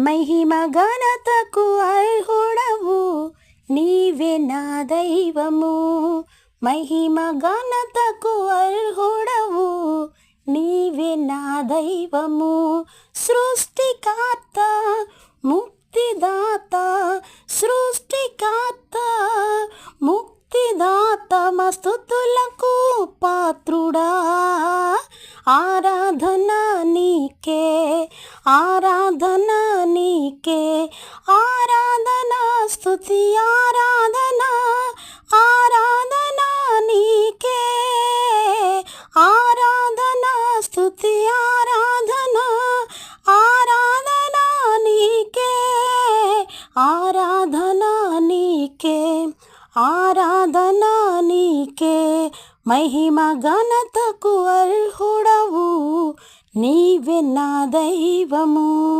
మహిమ ఘనతకు అర్హుడవు నీవే నా దైవము. మహిమ ఘనతకు అర్హుడవు నీవే నా దైవము. సృష్టికర్త ముక్తిదాత సృష్టికర్త ముక్తిదాత మస్తుతులకు పాత్రుడా. ఆరాధనా ఆరాధన నీకే ఆరాధన స్థుతి ఆరాధన ఆరాధన నీకే. ఆరాధన స్థుతి ఆరాధన ఆరాధన నీకే. ఆరాధన నీకే ఆరాధన నీకే. మహిమ ఘనతకు అర్హుడవు నీవే నా దైవము.